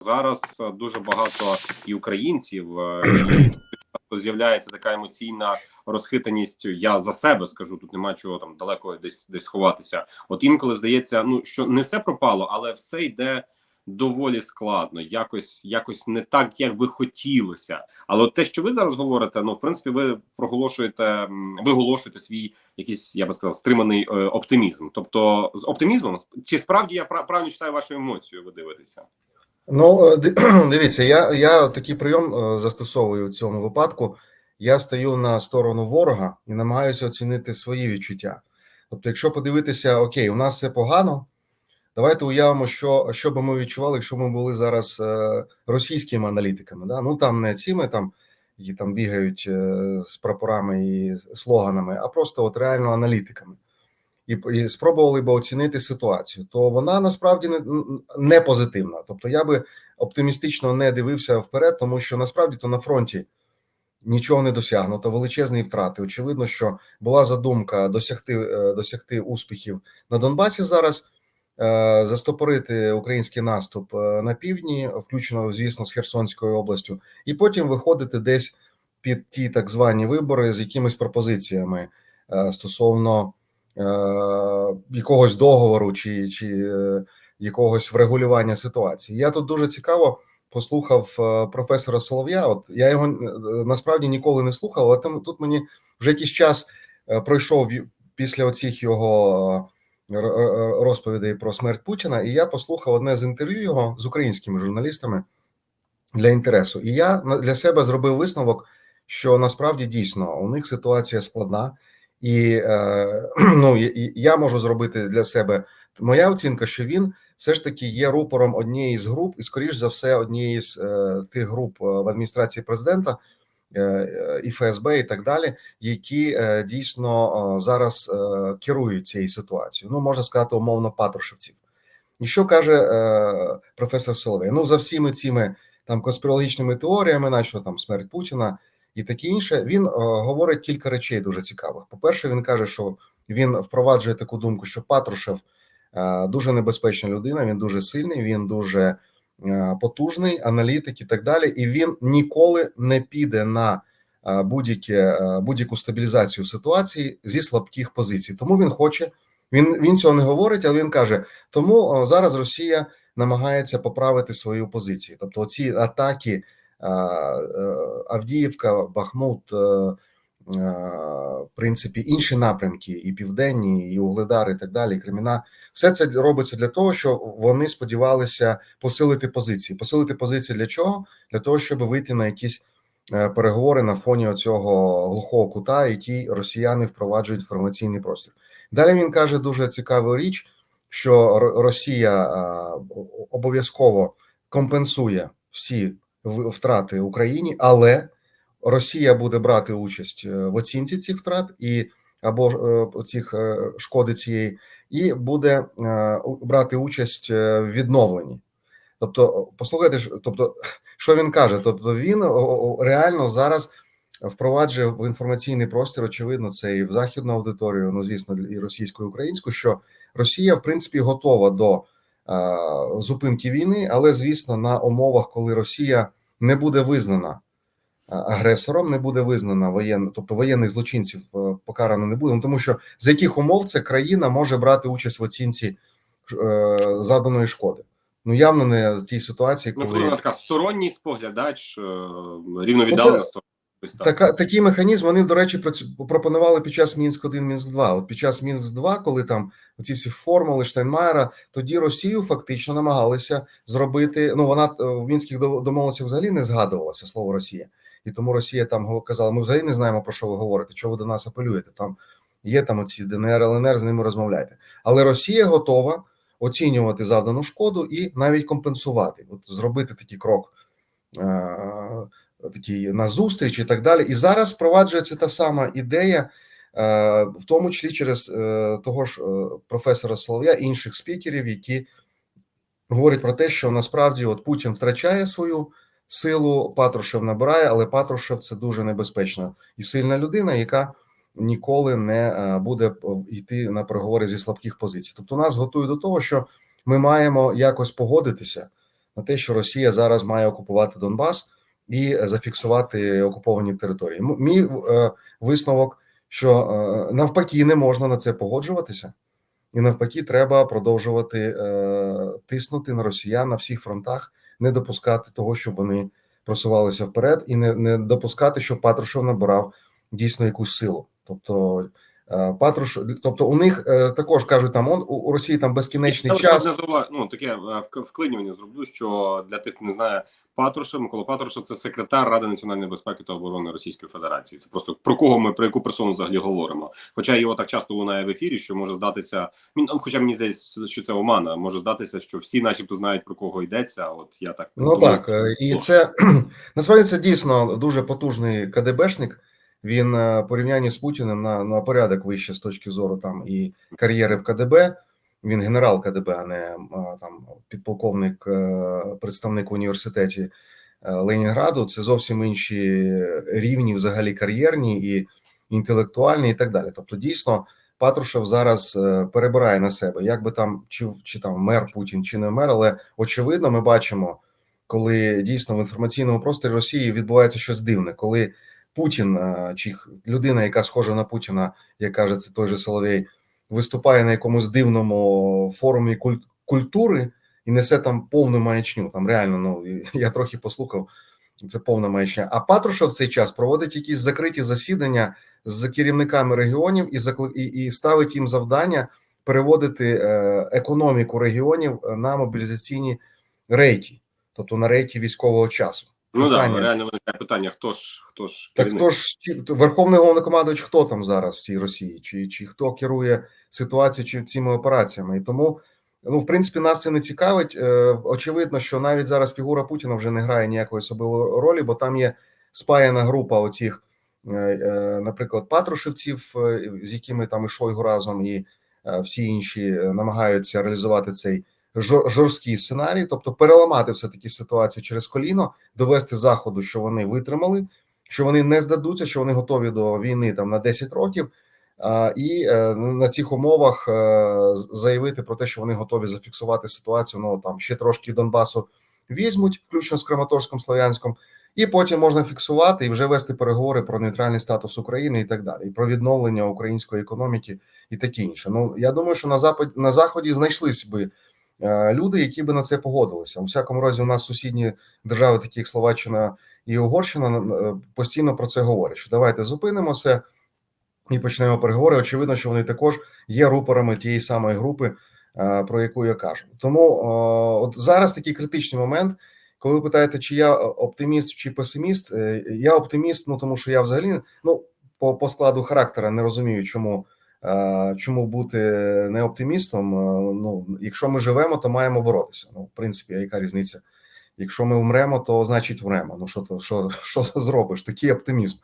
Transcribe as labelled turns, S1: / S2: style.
S1: зараз е, дуже багато і українців е, з'являється така емоційна розхитаність. Я за себе скажу, тут нема чого там далеко десь десь ховатися. От інколи здається, ну що не все пропало, але все йде доволі складно, якось якось не так, як би хотілося. Але от те, що ви зараз говорите, ну в принципі, ви проголошуєте, виголошуєте свій якийсь, я би сказав, стриманий е, оптимізм. Тобто, з оптимізмом, чи справді я пра- правильно читаю вашу емоцію? Ви дивитеся?
S2: Ну, е, дивіться, я, я такий прийом е, застосовую в цьому випадку. Я стаю на сторону ворога і намагаюся оцінити свої відчуття. Тобто, якщо подивитися, окей, у нас все погано, давайте уявимо, що, що би ми відчували, якщо ми були зараз е, російськими аналітиками. Да? Ну там не цими там, які там бігають з прапорами і слоганами, а просто от реально аналітиками. І, і спробували би оцінити ситуацію, то вона насправді не, не позитивна. Тобто, я би оптимістично не дивився вперед, тому що насправді то на фронті нічого не досягнуто, величезні втрати. Очевидно, що була задумка досягти е, досягти успіхів на Донбасі зараз, е, застопорити український наступ е, на півдні, включно, звісно, з Херсонською областю, і потім виходити десь під ті так звані вибори з якимись пропозиціями стосовно якогось договору чи, чи е, якогось врегулювання ситуації. Я тут дуже цікаво послухав е, професора Солов'я. От я його е, насправді ніколи не слухав, але там тут мені вже якийсь час е, пройшов після оцих його е, розповідей про смерть Путіна, і я послухав одне з інтерв'ю його з українськими журналістами для інтересу. І я для себе зробив висновок, що насправді дійсно у них ситуація складна, і е, ну я можу зробити для себе моя оцінка, що він все ж таки є рупором однієї з груп, і скоріш за все, однієї з е, тих груп е, в адміністрації президента. І ФСБ і так далі, які дійсно зараз керують цією ситуацією. Ну можна сказати, умовно патрушевців. І що каже професор Соловей? Ну за всіми цими там конспірологічними теоріями, наче там смерть Путіна і таке інше, він е, говорить кілька речей дуже цікавих. По-перше, він каже, що він впроваджує таку думку, що Патрушев е, дуже небезпечна людина, він дуже сильний, він дуже е, потужний, аналітик і так далі. І він ніколи не піде на будь-яку стабілізацію ситуації зі слабких позицій. Тому він хоче. Він він цього не говорить, але він каже: тому зараз Росія намагається поправити свою позицію. Тобто, ці атаки Авдіївка, Бахмут, е, е, в принципі, інші напрямки, і південні, і Угледар, і так далі, і Креміна. Все це робиться для того, щоб вони сподівалися посилити позиції. Посилити позиції для чого? Для того, щоб вийти на якісь е, переговори на фоні цього глухого кута, який росіяни впроваджують в інформаційний простір. Далі він каже дуже цікаву річ, що Росія обов'язково компенсує всі втрати Україні, але Росія буде брати участь е, в оцінці цих втрат і або е, цих е, шкоди цієї, і буде брати участь в відновленні. Тобто, послухайте, тобто, що він каже? Тобто, він реально зараз впроваджує в інформаційний простір, очевидно, це і в західну аудиторію, ну звісно, і російську, і українську, що Росія, в принципі, готова до зупинки війни, але звісно, на умовах, коли Росія не буде визнана е, агресором, не буде визнана воєнна, тобто воєнних злочинців е, покарано не буде. Ну, тому що з яких умов ця країна може брати участь в оцінці е, заданої шкоди? Ну явно не в тій ситуації,
S1: Ну,
S2: коли
S1: вона така сторонній споглядач, е, рівно віддалена сторона.
S2: Така такий механізм вони, до речі, пропонували під час Мінськ 1 Мінськ 2 От під час Мінськ 2 коли там ці всі формули Штайнмаєра, тоді Росію фактично намагалися зробити. Ну вона е, в мінських до- домовленостях взагалі не згадувалося слово Росія, і тому Росія там казала: ми взагалі не знаємо про що ви говорите, що ви до нас апелюєте. Там є там оці ДНР, ЛНР, з ними розмовляйте. Але Росія готова оцінювати завдану шкоду і навіть компенсувати, от зробити такий крок. Е, Такі на зустріч і так далі. І зараз впроваджується та сама ідея, е, в тому числі через е, того ж е, професора Солов'я інших спікерів, які говорять про те, що насправді от Путін втрачає свою силу, Патрушев набирає, але Патрушев це дуже небезпечна і сильна людина, яка ніколи не буде йти на переговори зі слабких позицій. Тобто нас готують до того, що ми маємо якось погодитися на те, що Росія зараз має окупувати Донбас і зафіксувати окуповані території. Мій е, висновок, що е, навпаки не можна на це погоджуватися, і навпаки, треба продовжувати е, тиснути на росіян на всіх фронтах, не допускати того, щоб вони просувалися вперед, і не, не допускати, щоб Патрушев набирав дійсно якусь силу. Тобто Патруш, тобто у них е, також кажуть, там он у, Росії там безкінечний
S1: Я
S2: час.
S1: не ну, таке е, вклинювання зроблю, що для тих, хто не знає, Патрушев, Микола Патрушев це секретар Ради національної безпеки та оборони Російської Федерації. Це просто про кого ми про яку персону взагалі говоримо. Хоча його так часто лунає в ефірі, що може здатися. Він ну, хоча мені здається, що це омана. Може здатися, що всі, начебто, знають про кого йдеться. От я так
S2: Ну так, е, і це насправді це дійсно дуже потужний КДБшник. Він е, порівнянні з Путіним на, на порядок вище з точки зору там і кар'єри в КДБ. Він генерал КДБ, а не там підполковник, е, представник в університеті е, Ленінграду. Це зовсім інші рівні, взагалі кар'єрні і інтелектуальні, і так далі. Тобто, дійсно, Патрушев зараз перебирає на себе, як би там чи, чи там мер Путін, чи не мер, але очевидно, ми бачимо, коли дійсно в інформаційному просторі Росії відбувається щось дивне, коли Путін е, чи людина, яка схожа на Путіна, як каже це той же Соловей, виступає на якомусь дивному форумі культури і несе там повну маячню. Там реально, ну я трохи послухав. Це повна маячня. А Патрушев в цей час проводить якісь закриті засідання з керівниками регіонів і закли- і, і ставить їм завдання переводити е, економіку регіонів е, на мобілізаційні рейті, тобто на рейті військового часу.
S1: Ну да, реально виникає питання: хто ж хто ж
S2: Так
S1: керівник?
S2: хто ж чи- верховний головнокомандувач, хто там зараз в цій Росії, чи, чи хто керує ситуацією чи цими операціями? І тому, ну в принципі, нас це не цікавить. Е, очевидно, що навіть зараз фігура Путіна вже не грає ніякої особливої ролі, бо там є спаяна група оцих, е, е, наприклад, патрушевців, з якими там і Шойгу разом, і всі інші намагаються реалізувати цей жорсткий сценарій, тобто переламати все таки ситуацію через коліно, довести заходу, що вони витримали що вони не здадуться, що вони готові до війни там на 10 років, і е, на цих умовах е, заявити про те, що вони готові зафіксувати ситуацію. Ну там ще трошки Донбасу візьмуть, включно з Краматорськом, Слов'янськом, і потім можна фіксувати і вже вести переговори про нейтральний статус України і так далі, і про відновлення української економіки і таке інше. Ну я думаю, що на запад на заході знайшлись би. Е, Люди, які би на це погодилися, у всякому разі, у нас сусідні держави, такі як Словаччина і Угорщина е, постійно про це говорять: що давайте зупинимося і почнемо переговори. Очевидно, що вони також є рупорами тієї самої групи, е, про яку я кажу. Тому от зараз такий критичний момент. Коли ви питаєте, чи я оптиміст чи песиміст, я оптиміст, ну тому що я взагалі ну по, по складу характера не розумію, чому, чому бути не оптимістом. Е, Ну, якщо ми живемо, то маємо боротися. Ну, в принципі, яка різниця? Якщо ми вмремо, то значить вмремо. Ну що то що, що зробиш? Такий оптимізм.